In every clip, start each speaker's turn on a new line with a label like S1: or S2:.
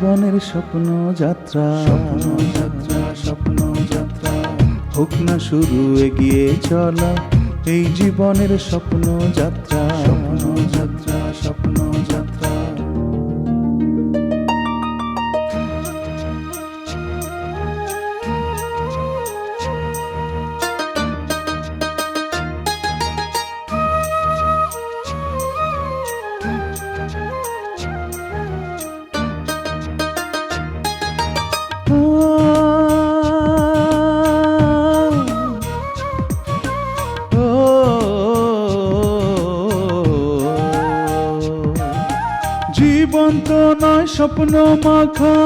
S1: জীবনের স্বপ্ন যাত্রা। যাত্রা স্বপ্ন যাত্রা হোক না শুরু এগিয়ে চলা, এই জীবনের স্বপ্ন যাত্রা স্বপ্ন যাত্রা। জীবন তো নয় স্বপ্ন মাখা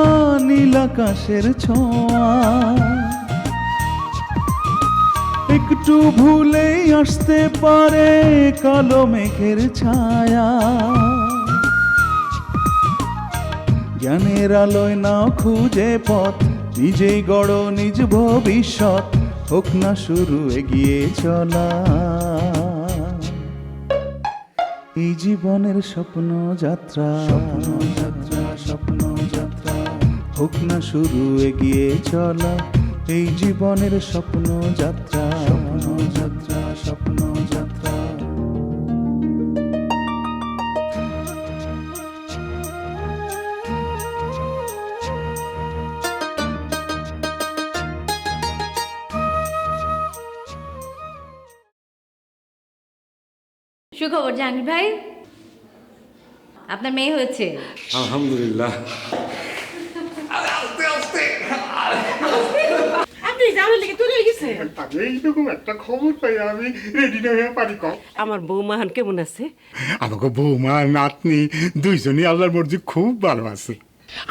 S1: নীল আকাশের ছোঁয়া। একটু ভুলেই আসতে পারে কালো মেঘের ছায়া। জ্ঞানের আলোয় নাও খুঁজে পথ, নিজেই গড় নিজ ভবিষ্যৎ। হোক না শুরু, এগিয়ে চলা। এই জীবনের স্বপ্ন যাত্রা। স্বপ্ন যাত্রা স্বপ্ন যাত্রা হোক না শুরু, এগিয়ে চলা। এই জীবনের স্বপ্ন যাত্রা স্বপ্ন যাত্রা।
S2: জাহাঙ্গীর ভাই। আপনার মেয়ে হয়েছে।
S3: আলহামদুলিল্লাহ।
S4: আপনি যাওয়ার লেগে তুলে গেছে?
S5: তাহলে এইরকম একটা খবর পাই আমি রেডি না পারি কম
S4: আমার বৌমাহান কেমন আছে?
S5: আমাকে বৌমা নাতনি দুইজনই আল্লাহর মর্জি খুব ভালো আছে।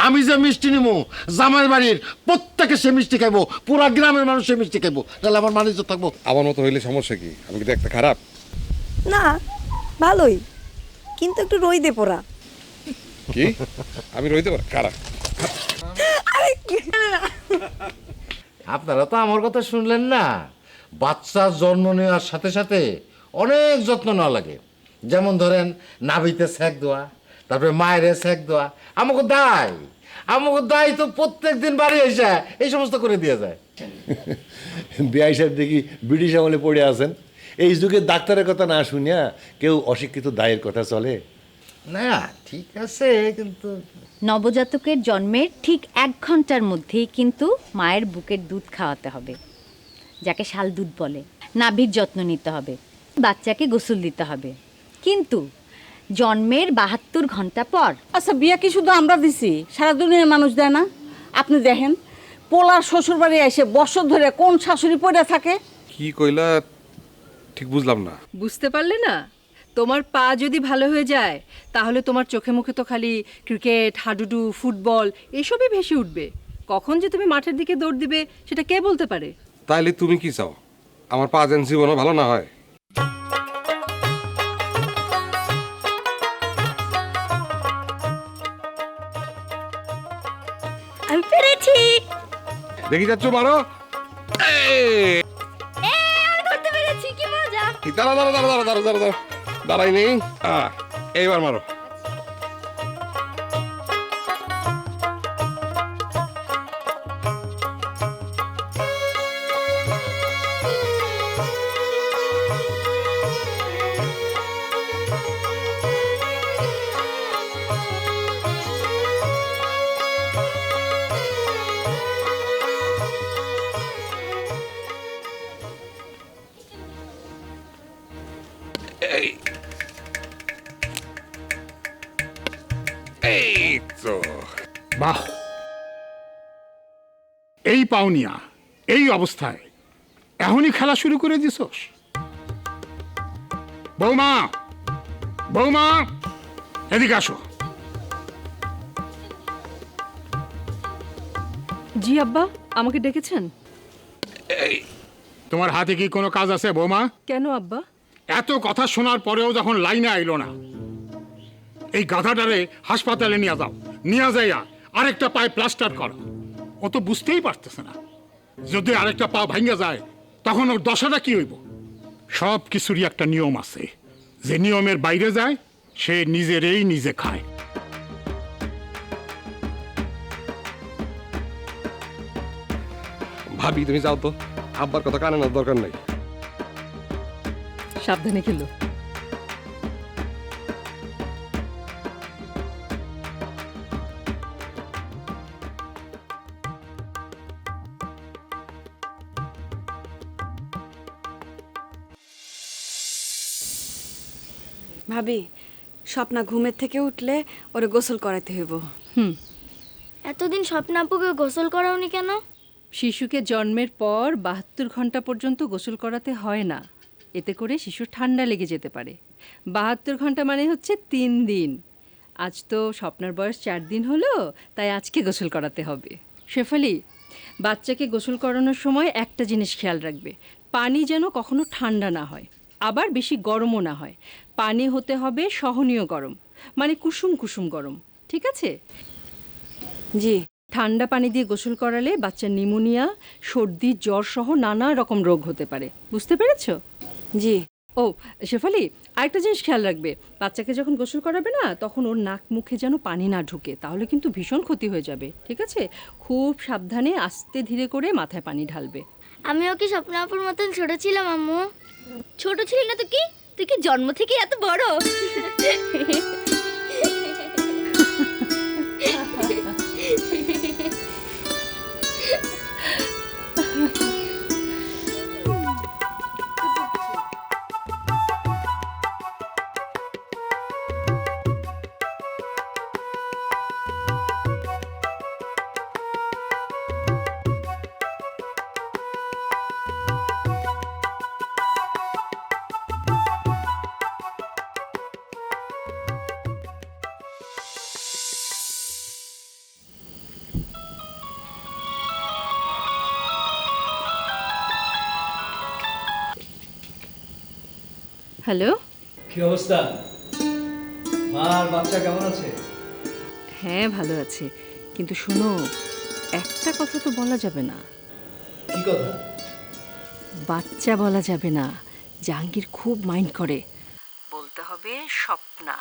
S3: আমি যে মিষ্টি নিবো জামাই বাড়ির প্রত্যেকে সে মিষ্টি খাইবো পুরা গ্রামের মানুষ সে মিষ্টি খাইবো তাহলে আমার মানুষ থাকব।
S6: আমার মতো হইলে সমস্যা কি? আমি কি দেখতে খারাপ?
S7: না ভালোই কিন্তু একটু রইদে পড়া।
S6: কি? আমি রইতে পারি খারাপ
S3: আপনারা তো আমার কথা শুনলেন না। বাচ্চা জন্ম নেওয়ার সাথে সাথে অনেক যত্ন নেওয়া লাগে। যেমন ধরেন নাভিতে সেক দেওয়া তারপরে মায়ের সেক দেওয়া। আমাকে দায় আমাকে দায় তো প্রত্যেক দিন বাড়ি এসে এই সমস্ত করে দিয়ে যায়।
S8: বিআই সাহেব দেখি ব্রিটিশ আমলে পড়ে আছেন। এই যুগে ডাক্তারের কথা না শুনিয়া কেউ অশিক্ষিত দায়ের কথা চলে?
S3: না ঠিক আছে কিন্তু
S2: নবজাতকের জন্মের ঠিক এক ঘণ্টার মধ্যেই কিন্তু মায়ের বুকের দুধ খাওয়াতে হবে যাকে শাল দুধ বলে। নাভির যত্ন নিতে হবে বাচ্চাকে গোসল দিতে হবে। কিন্তু জন্মের বাহাত্তর ঘণ্টা পর
S4: আচ্ছা বিয়া কি শুধু আমরা দিছি? সারা দুনিয়ার মানুষ দেয় না? আপনি দেখেন পোলার শ্বশুর বাড়ি এসে বছর ধরে কোন শাশুড়ি পড়ে থাকে?
S6: কি কইলা ঠিক বুঝলাম না।
S9: বুঝতে পারলে না? তোমার পা যদি ভালো হয়ে যায় তাহলে তোমার চোখে মুখে তো খালি ক্রিকেট হাডুডু ফুটবল এসবই ভেসে উঠবে। কখন যে তুমি মাঠের দিকে দৌড় দিবে সেটা কে বলতে পারে?
S6: তাইলে তুমি কি চাও? আমার পা যেন জীবনও ভালো না হয়?
S7: আমি পেরেছি।
S6: দেখি যাচ্ছ মারো। এই! দাঁড়া দাঁড়া দাঁড়া দাঁড়া দাঁড়া দাঁড়া দাঁড়া দাঁড়াই নেই। আহ, এইবার মারো। এই
S5: পাওনিয়া এই অবস্থায়। এখনই খেলা শুরু করে দিছস। বৌমা বৌমা এদিকে আসো।
S9: জি আব্বা আমাকে ডেকেছেন?
S5: তোমার হাতে কি কোনো কাজ আছে বৌমা?
S9: কেন আব্বা?
S5: এত কথা শোনার পরেও যখন লাইনে আইলো না এই গাধাটারে হাসপাতালে নিয়ে যাও। নিয়ে যাইয়া আরেকটা পায়ে প্লাস্টার করো। ও তো বুঝতেই পারতেছে না। যদি আরেকটা পা ভাঙ্গা যায় তখন ওর দশাটা কি হইব? সব কিছুরই একটা নিয়ম আছে। যে নিয়মের বাইরে যায় সে নিজেরই নিজে খায়।
S6: ভাবি তুমি যাও তো। আব্বার কথা কানে না দরকার নাই।
S9: সাবধানে খেলো।
S7: ভাবি স্বপ্না ঘুমের থেকে উঠলে ওরে গোসল করাতে হইব। হুম।
S10: এতদিন স্বপ্নাপুকে গোসল করাওনি কেন?
S9: শিশুকে জন্মের পর বাহাত্তর ঘণ্টা পর্যন্ত গোসল করাতে হয় না। এতে করে শিশুর ঠান্ডা লেগে যেতে পারে। বাহাত্তর ঘণ্টা মানে হচ্ছে তিন দিন। আজ তো স্বপ্নার বয়স চার দিন হলো তাই আজকে গোসল করাতে হবে। শেফালি বাচ্চাকে গোসল করানোর সময় একটা জিনিস খেয়াল রাখবে। পানি যেন কখনো ঠান্ডা না হয়। আবার বেশি গরমও না হয়। পানি হতে হবে সহনীয় গরম মানে কুসুম কুসুম গরম ঠিক আছে?
S7: জি।
S9: ঠান্ডা পানি দিয়ে গোসল করালে বাচ্চার নিমোনিয়া সর্দি জ্বর সহ নানা রকম রোগ হতে পারে বুঝতে পেরেছ?
S7: জি।
S9: ও শেফালি আরেকটা জিনিস খেয়াল রাখবে বাচ্চাকে যখন গোসল করাবে না তখন ওর নাক মুখে যেন পানি না ঢুকে তাহলে কিন্তু ভীষণ ক্ষতি হয়ে যাবে ঠিক আছে? খুব সাবধানে আস্তে ধীরে করে মাথায় পানি ঢালবে।
S10: আমিও কি স্বপ্নাপুর মতন ছোট ছিলাম আম্মু? ছোট ছিলি না তো কি? তুই কি জন্ম থেকে এত বড়?
S9: হ্যালো।
S11: কি অবস্থা? মা আর বাচ্চা কেমন আছে?
S9: হ্যাঁ ভালো আছে। কিন্তু শোনো একটা কথা তো বলা যাবে না।
S11: কি কথা?
S9: বাচ্চা বলা যাবে না জাহাঙ্গীর খুব মাইন্ড করে। বলতে হবে স্বপ্না।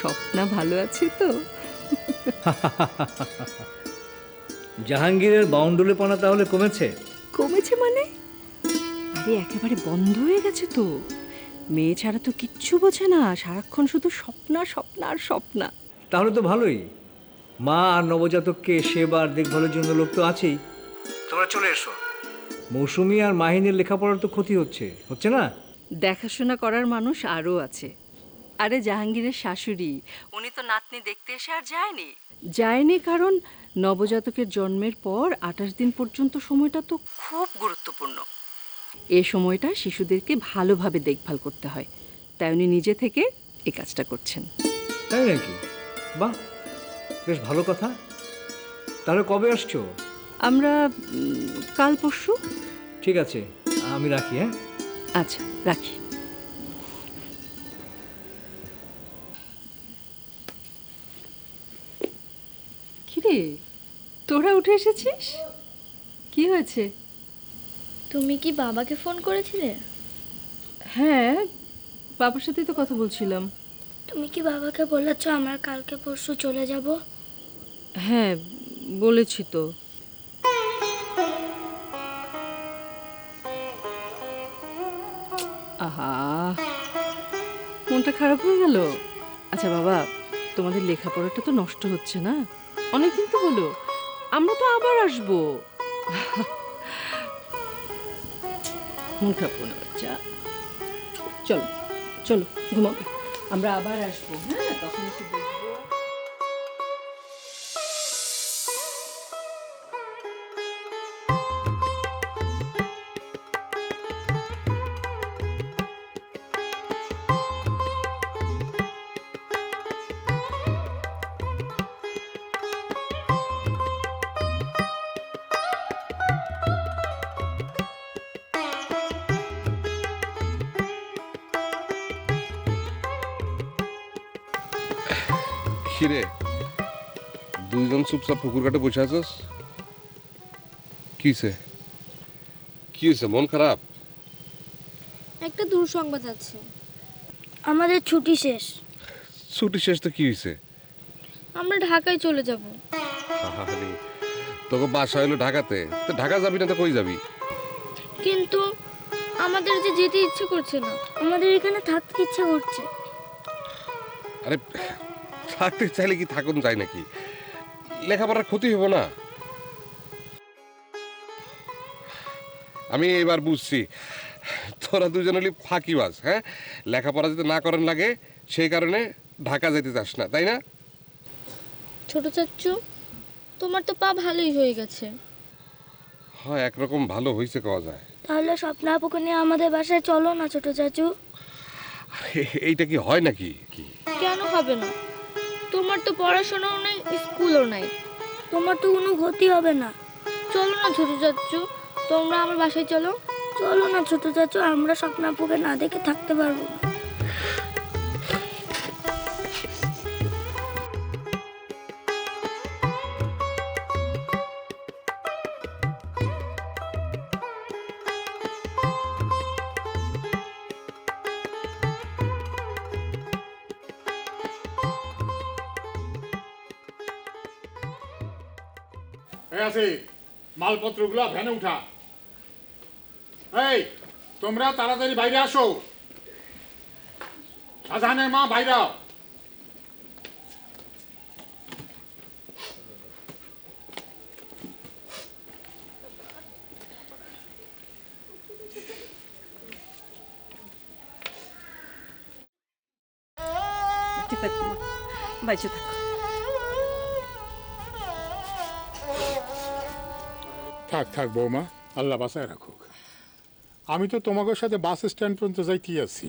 S9: স্বপ্না ভালো আছে তো?
S11: জাহাঙ্গীরের বাউন্ডুলেপনা তাহলে কমেছে?
S9: কমেছে মানে? আরে একেবারে বন্ধ হয়ে গেছে তো। মেয়ে ছাড়া তো কিচ্ছু বোঝে না। সারাক্ষণ শুধু স্বপ্না স্বপ্না আর স্বপ্না।
S11: তাহলে তো ভালোই। মা আর নবজাতককে সেবা আর দেখভালের জন্য লোক তো আছেই। তোমরা চলে এসো। মৌসুমি আর মাহিনের লেখাপড়ার তো ক্ষতি হচ্ছে। হচ্ছে না?
S9: দেখাশোনা করার মানুষ আরও আছে। আরে জাহাঙ্গীরের শাশুড়ি উনি তো নাতনি দেখতে এসে আর যায়নি। যায়নি কারণ নবজাতকের জন্মের পর আঠাশ দিন পর্যন্ত সময়টা তো খুব গুরুত্বপূর্ণ। এ সময়টা শিশুদেরকে ভালোভাবে দেখভাল করতে হয়। তাই উনি নিজে থেকে এই কাজটা করছেন।
S11: তাই নাকি? বাহ বেশ ভালো কথা। তাহলে কবে আসছো?
S9: আমরা উম, কাল পরশু।
S11: ঠিক আছে আমি রাখি হ্যাঁ?
S9: আচ্ছা রাখি। কিরে তোরা উঠে এসেছিস? কি হয়েছে?
S10: তুমি কি বাবাকে ফোন করেছিলে?
S9: হ্যাঁ বাবার সাথেই তো কথা বলছিলাম।
S10: তুমি কি বাবাকে বলেছ আমরা কালকে পরশু চলে যাব?
S9: হ্যাঁ বলেছি তো। আহা মনটা খারাপ হয়ে গেল। আচ্ছা বাবা তোমাদের লেখাপড়াটা তো নষ্ট হচ্ছে না? অনেকদিন তো হলো। আমরা তো আবার আসব। মন খারাপ করো না বাচ্চা চলো চলো ঘুমাবে আমরা আবার আসব হ্যাঁ? তখন এসে দেখব।
S6: চুপচাপ পুকুর কাটে বসে আছিস? কি হয়েছে কি হয়েছে মন খারাপ?
S10: একটা দুঃসংবাদ আছে। আমাদের ছুটি শেষ।
S6: ছুটি শেষ তো কি হয়েছে
S10: আমরা ঢাকায় চলে যাব।
S6: আরে তোকে বাসা হইল ঢাকাতে। তো ঢাকা যাবি না তো কই যাবি?
S10: কিন্তু আমাদের যে যেতে ইচ্ছে করছে না আমাদের এখানে থাকতে ইচ্ছে করছে।
S6: আরে থাকতে চাইলে কি থাকুন যায় নাকি? লেখাপড়ার ক্ষতি হব না। আমি এবার বুঝছি তোরা দুজন হলি ফাঁকিবাজ হ্যাঁ? লেখাপড়া যদি না করেন লাগে সেই কারণে ঢাকা যেতে চাস না তাই না?
S10: ছোট চাচ্চু তোমার তো পা ভালোই হয়ে গেছে।
S6: হয় একরকম ভালো হয়েছে কওয়া যায়।
S10: তাহলে স্বপ্ন আপুকে নিয়ে আমাদের বাসায় চলো না ছোট চাচু।
S6: এইটা কি হয় নাকি? কি?
S10: কেন হবে না? তোমার তো পড়াশোনাও নাই স্কুলও নাই। তোমার তো কোনো ক্ষতি হবে না। চলো না ছোট চাচু তোমরা আমার বাসায় চলো। চলো না ছোট চাচু আমরা স্বপ্নাপুকে না দেখে থাকতে পারব না।
S5: আছে। মালপত্রগুলো ভ্যানে উঠা। এই তোমরা তাড়াতাড়ি বাইরে আসো। শাহজাহানের মা বাইরে
S4: বাইচে থাকো।
S5: থাক থাক বৌমা আল্লাহ বাসায় রাখুক। আমি তো তোমাকে সাথে বাস স্ট্যান্ড পর্যন্ত যাইতে আছি।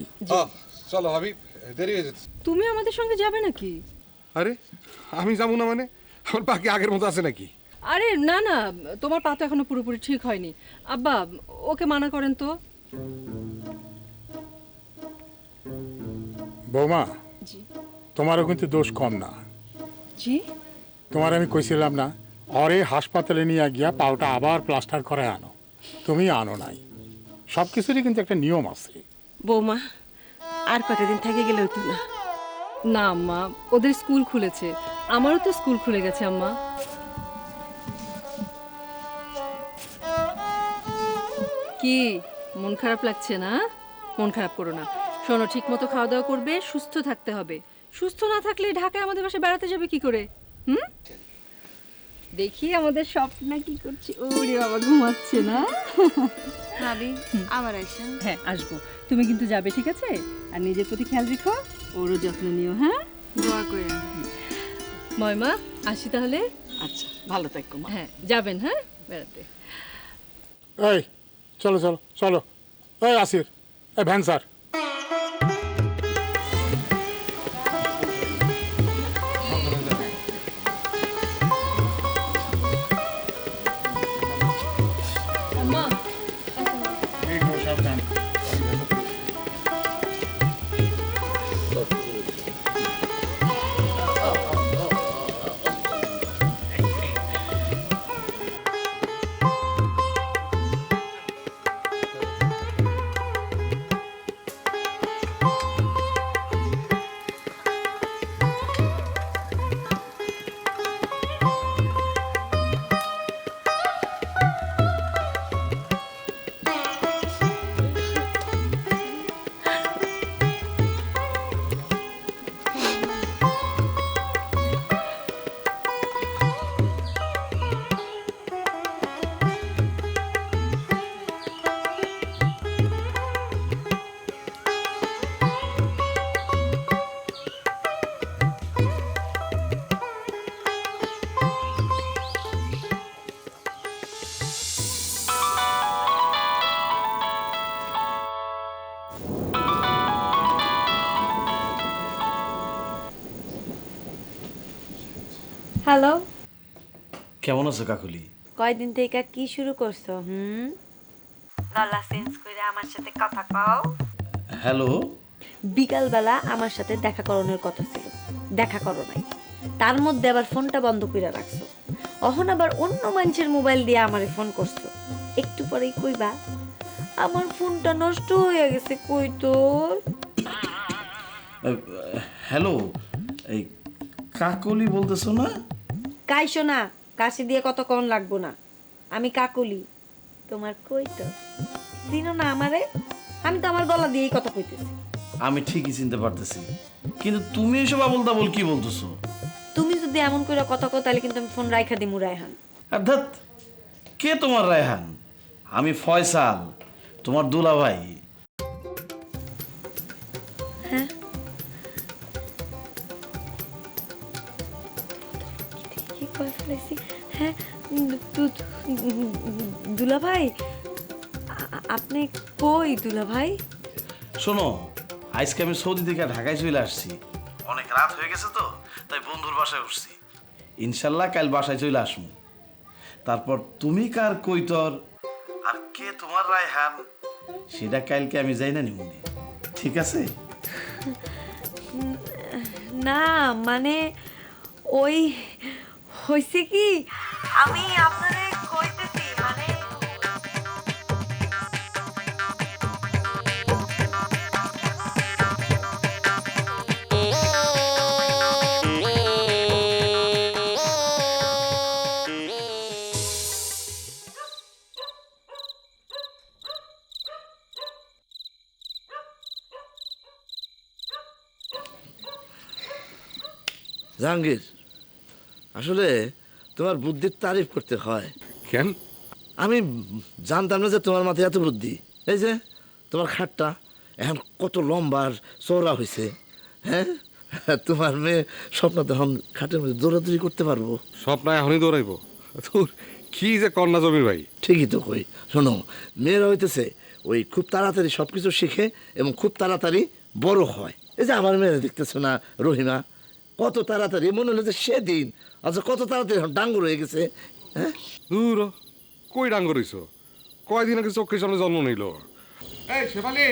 S6: চলো ভাবি দেরি হয়ে যেতে
S9: তুমি আমাদের সঙ্গে যাবে নাকি?
S6: আরে আমি যাব না মানে? আমার বাকি আগের মতো আছে নাকি?
S9: আরে না না তোমার পা তো এখনও পুরোপুরি ঠিক হয়নি। আব্বা ওকে মানা করেন তো।
S5: বৌমা
S9: জি।
S5: তোমারও কিন্তু দোষ কম না।
S9: জি?
S5: তোমার আমি কইছিলাম না অরে হাসপাতালে নিয়ে গিয়া পাওটা আবার প্লাস্টার করে আনো। তুমি আনো নাই। সব কিছুরই কিন্তু একটা নিয়ম আছে।
S4: বৌমা আর কটা দিন থেকে গেলে হতো না?
S9: না আম্মা ওদের স্কুল খুলেছে। আমারও তো স্কুল খুলে গেছে আম্মা। কি মন খারাপ লাগছে না? মন খারাপ করো না। শোনো ঠিক মতো খাওয়া দাওয়া করবে সুস্থ থাকতে হবে। সুস্থ না থাকলে ঢাকায় আমাদের বাসায় বেড়াতে যাবে কি করে? হুম? দেখি আমাদের স্বপ্ন কি করছে। ওরে বাবা ঘুমাচ্ছে না।
S4: ভাবি আমার আইসেন
S9: হ্যাঁ আসব। তুমি কিন্তু যাবে ঠিক আছে? আর নিজের প্রতি খেয়াল রেখো ওরও যত্ন নিও হ্যাঁ?
S4: দোয়া করে
S9: ময়মা আসি তাহলে?
S4: আচ্ছা ভালো থাকো মা।
S9: হ্যাঁ যাবেন হ্যাঁ? বেড়াতে।
S5: এই চলো চলো চলো। এই আসির। এই ভ্যান স্যার।
S7: হ্যালো
S12: কেমন আছো কাকুলি?
S7: কয়দিন থেকে কি শুরু করছ হুম? গলা চেঞ্জ করে আমার সাথে কথা কও।
S12: হ্যালো
S7: বিকালবেলা আমার সাথে দেখা করানোর কথা ছিল। দেখা করো নাই। তার মধ্যে আবার ফোনটা বন্ধ করে রাখছো। অহন আবার অন্য মানুষের মোবাইল দিয়ে আমারে ফোন করছ। একটু পরেই কইবা আমার ফোনটা নষ্ট হয়ে গেছে কই তোর?
S12: হ্যালো এই কাকলি বলতেছো না?
S7: কাইশো না কাশি দিয়ে কত কম লাগবো না? আমি কাকুলি। তোমার কই তো? দিনও না আমারে? আমি তো আমার গলা দিয়েই কথা কইতেছি।
S12: আমি ঠিকই চিনতে পারতেছি। কিন্তু তুমি এসব আবল তাবল কি বলতেছো?
S7: তুমি যদি এমন করে কথা কও তাহলে কিন্তু আমি ফোন রাইখা দিমু রায়হান।
S12: আর ধ্যাত কে তোমার রায়হান? আমি ফয়সাল তোমার দুলা ভাই
S7: কি হ্যাঁ দুলা ভাই আপনি কই দুলা ভাই
S12: শোনো আজকে আমি সৌদি থেকে ঢাকায় চলে আসছি। অনেক রাত হয়ে গেছে তো তাই বন্ধুর বাসায় উঠছি। ইনশাল্লাহ কাল বাসায় চলে আসব। তারপর তুমি কার কৈতর আর কে তোমার রায়হান? সেটা কালকে আমি যাই না নিমুনি ঠিক আছে?
S7: না মানে ওই হয়েছে কি? আমি আপনারে কইতেছি মানে
S13: জাহাঙ্গীর আসলে তোমার বুদ্ধির তারিফ করতে হয়।
S6: কেন?
S13: আমি জানতাম না যে তোমার মাথায় এত বুদ্ধি। এই যে তোমার খাটটা এখন কত লম্বা আর চওড়া হয়েছে হ্যাঁ? তোমার মেয়ে স্বপ্ন তখন খাটের মধ্যে দৌড়াদৌড়ি করতে পারব।
S6: স্বপ্ন এখনই দৌড়াইব। তোর কি যে কন্যা জমির ভাই।
S13: ঠিকই তো কই। শোনো মেয়েরা হইতেছে ওই খুব তাড়াতাড়ি সব কিছু শিখে এবং খুব তাড়াতাড়ি বড় হয়। এই যে আমার মেয়েরা দেখতেছো না রহিমা? কত তাড়াতাড়ি মনে হলো যে সেদিন। আচ্ছা কত তাড়াতাড়ি এখন ডাঙ্গুর হয়ে গেছে হ্যাঁ?
S6: দূর। কই ডাঙ্গ রইছ কয়দিন আগে চোখের সামনে জন্ম নিল? এই শেফালি!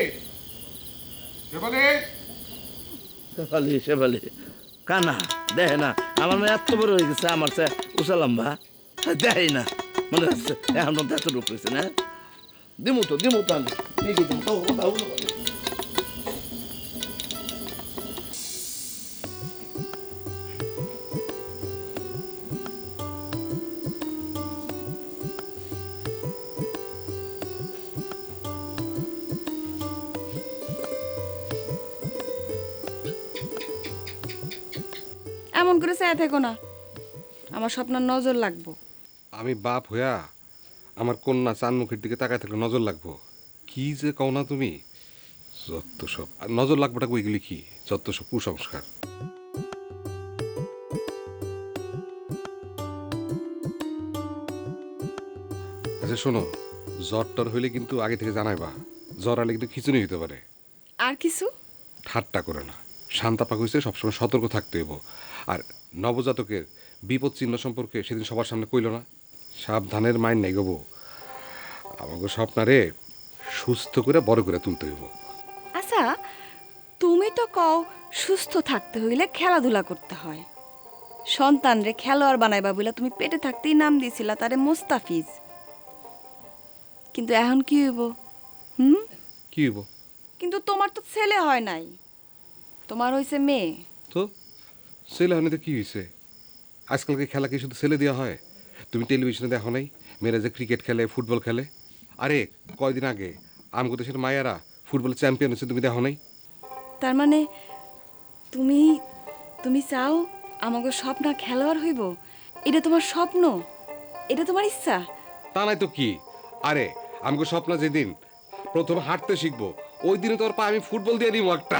S6: শেফালি!
S13: শেফালি শেফালি কানা দেখে না। আমার মেয়ে এত বড় হয়ে গেছে আমার সে উষা লম্বা। দেয় না মনে হচ্ছে। এখন এত রূপ হয়েছে না? দিমু তো দিমু তো আমি। দিমু তো
S4: এমন করে চায় থেকো না। আমার স্বপ্নের নজর লাগবো।
S6: আমি বাপ হইয়া আমার কন্যা চান মুখের দিকে তাকায় থাকলে নজর লাগবো। কি যে কও না তুমি? যত সব আর নজর লাগবোটা কইগুলি কি? যত সব কুসংস্কার। আচ্ছা শোনো জ্বর টর হইলে কিন্তু আগে থেকে জানাইবা। জ্বর আলে কিন্তু খিচুনি হইতে পারে।
S4: আর কিছু?
S6: ঠাট্টা করে না। শান্তাপা হয়েছে সবসময় সতর্ক থাকতে হইব। আর নবজাতকের বিপদ চিহ্ন সম্পর্কে সেদিন সবার সামনে কইল না। সাবধানের মাইন নাই গবো আমাকে স্বপ্নারে সুস্থ করে বড় করে তুলতে হইব।
S4: আচ্ছা তুমি তো কও সুস্থ থাকতে হইলে খেলাধুলা করতে হয়। সন্তান রে খেলোয়াড় বানাইবা বলে তুমি পেটে থাকতেই নাম দিয়েছিলা তারে মোস্তাফিজ। কিন্তু এখন কি হইব? হুম?
S6: কি হইব?
S4: কিন্তু তোমার তো ছেলে হয় নাই। তোমার হইছে মেয়ে?
S6: তো? ছেলে হানিতে কি হয়েছে আজকালকে খেলা কি শুধু ছেলে দেওয়া হয়? তুমি টেলিভিশনে দেখো নাই মেয়েরা যে ক্রিকেট খেলে ফুটবল খেলে? আরে কয়দিন আগে আমগো দেশের মায়েরা ফুটবল চ্যাম্পিয়ন হচ্ছে তুমি দেখো নাই?
S4: তার মানে তুমি তুমি চাও আমাকে স্বপ্ন খেলোয়াড় হইব? এটা তোমার স্বপ্ন? এটা তোমার ইচ্ছা?
S6: তা নাই তো কি? আরে আমাকে স্বপ্ন যেদিন প্রথম হাঁটতে শিখব ওই দিনে তোর পা আমি ফুটবল দিয়ে দিব একটা।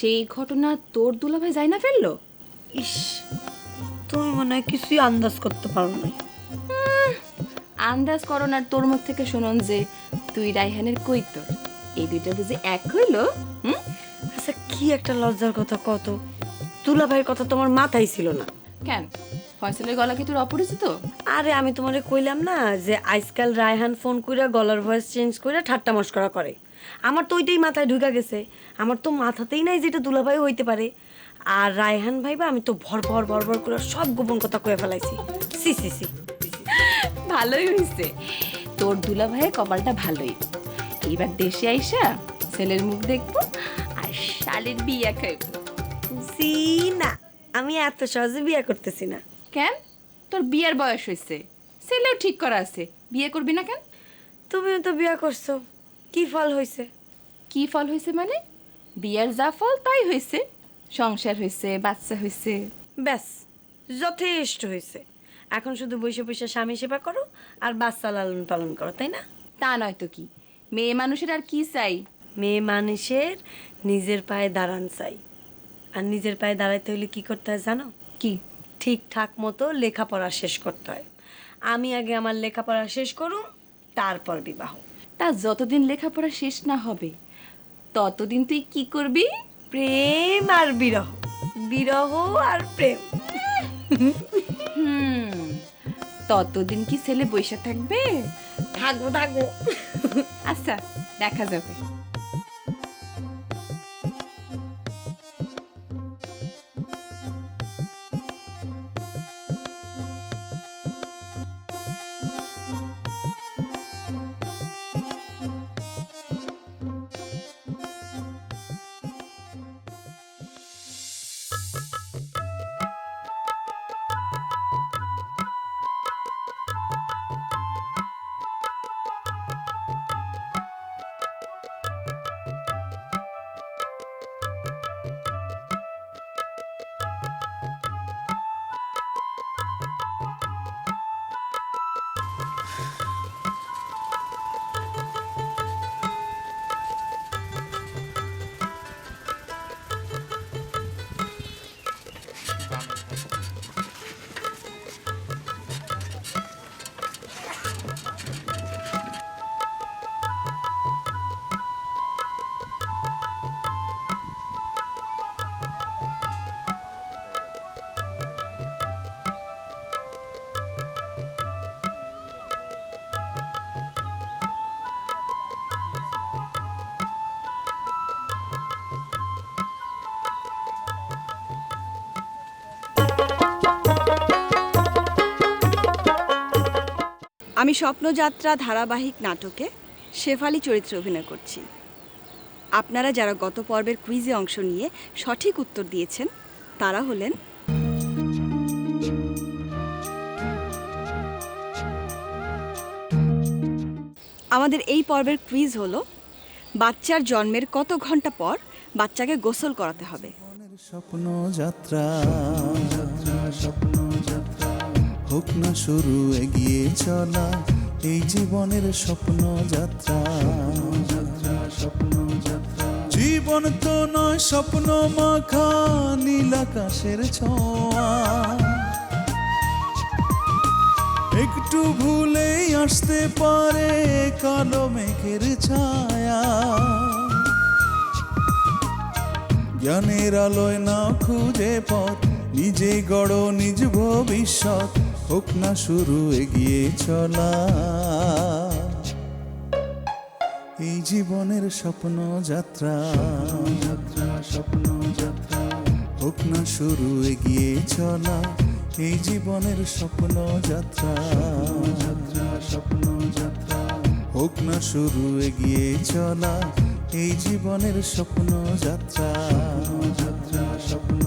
S14: সেই ঘটনা তোর দুলাভাই যায় না ফেলল?
S7: ইস তুমি মনে হয় কিছুই আন্দাজ করতে পারো না
S14: আন্দাজ করো না তোর মুখ থেকে শুনুন যে তুই রাইহানের কৈতর এই দুইটা বুঝি এক হইল? হুম?
S7: আচ্ছা কি একটা লজ্জার কথা কত তুলা ভাইয়ের কথা তোমার মাথায় ছিল না।
S14: কেন? ফয়সালের গলা কি তোর অপরিচিত?
S7: আরে আমি তোমারে কইলাম না যে আজকাল রায়হান ফোন কইরা গলার ভয়েস চেঞ্জ কইরা ঠাট্টা মস্করা করে। আমার তো ওইটাই মাথায় ঢুকা গেছে। আমার তো মাথাতেই নাই যেটা দুলাভাই হইতে পারে। আর রায়হান ভাইবা আমি তো ভর ভর ভর ভর করে সব গোপন কথা কয়ে ফেলাইছি। C C C.
S14: ভালোই হয়েছে তোর দুলা ভাইয়ের কপালটা ভালোই। এবার দেশে আইসা ছেলের মুখ দেখব আর শালের বিয়া খাইবো।
S7: সি না আমি এত সহজে বিয়ে করতেছি না।
S14: কেন? তোর বিয়ের বয়স হয়েছে ছেলেও ঠিক করা আছে। বিয়ে করবি না কেন?
S7: তুমিও তো বিয়ে করছ। কি ফল হয়েছে
S14: কি ফল হয়েছে মানে? বিয়ের যা ফল তাই হয়েছে সংসার হয়েছে বাচ্চা হয়েছে
S7: ব্যাস যথেষ্ট হয়েছে এখন শুধু বসে বসে স্বামী সেবা করো আর বাচ্চা লালন পালন করো তাই না?
S14: তা নয় তো কি? মেয়ে মানুষের আর কি চাই?
S7: মেয়ে মানুষের নিজের পায়ে দাঁড়ান চাই। আর নিজের পায়ে দাঁড়াইতে হলে কি করতে হয় জানো?
S14: কি?
S7: ঠিকঠাক মতো লেখাপড়া শেষ করতে হয়। আমি আগে আমার লেখাপড়া শেষ করুম তারপর বিবাহ।
S14: তা যতদিন লেখাপড়া শেষ না হবে ততদিন তুই কি করবি?
S7: প্রেম আর বিরহ। বিরহ আর প্রেম।
S14: হুম ততদিন কি ছেলে বসে থাকবে?
S7: থাকব থাকব।
S14: আচ্ছা দেখা যাবে।
S4: আমি স্বপ্নযাত্রা ধারাবাহিক নাটকে শেফালি চরিত্রে অভিনয় করছি। আপনারা যারা গত পর্বের কুইজে অংশ নিয়ে সঠিক উত্তর দিয়েছেন, তারা হলেন আমাদের এই পর্বের কুইজ হলো, বাচ্চার জন্মের কত ঘণ্টা পর বাচ্চাকে গোসল করাতে হবে?
S1: স্বপ্ন যাত্রা স্বপ্ন হোক না শুরু এগিয়ে চলা। এই জীবনের স্বপ্ন যাত্রা। স্বপ্ন যাত্রা জীবন তো নয়, স্বপ্ন মাখা, নীল আকাশের ছোঁয়া। একটু ভুলেই আসতে পারে কালো মেঘের ছায়া। জ্ঞানের আলোয় না খুঁজে পথ নিজে গড় নিজ ভবিষ্যৎ। হোক না শুরু, এগিয়ে চলা। এই জীবনের স্বপ্ন যাত্রা। যাত্রা স্বপ্ন যাত্রা হোক না শুরু, এগিয়ে চলা। এই জীবনের স্বপ্ন যাত্রা। যাত্রা স্বপ্ন যাত্রা হোক না শুরু, এগিয়ে চলা। এই জীবনের স্বপ্ন যাত্রা। যাত্রা স্বপ্ন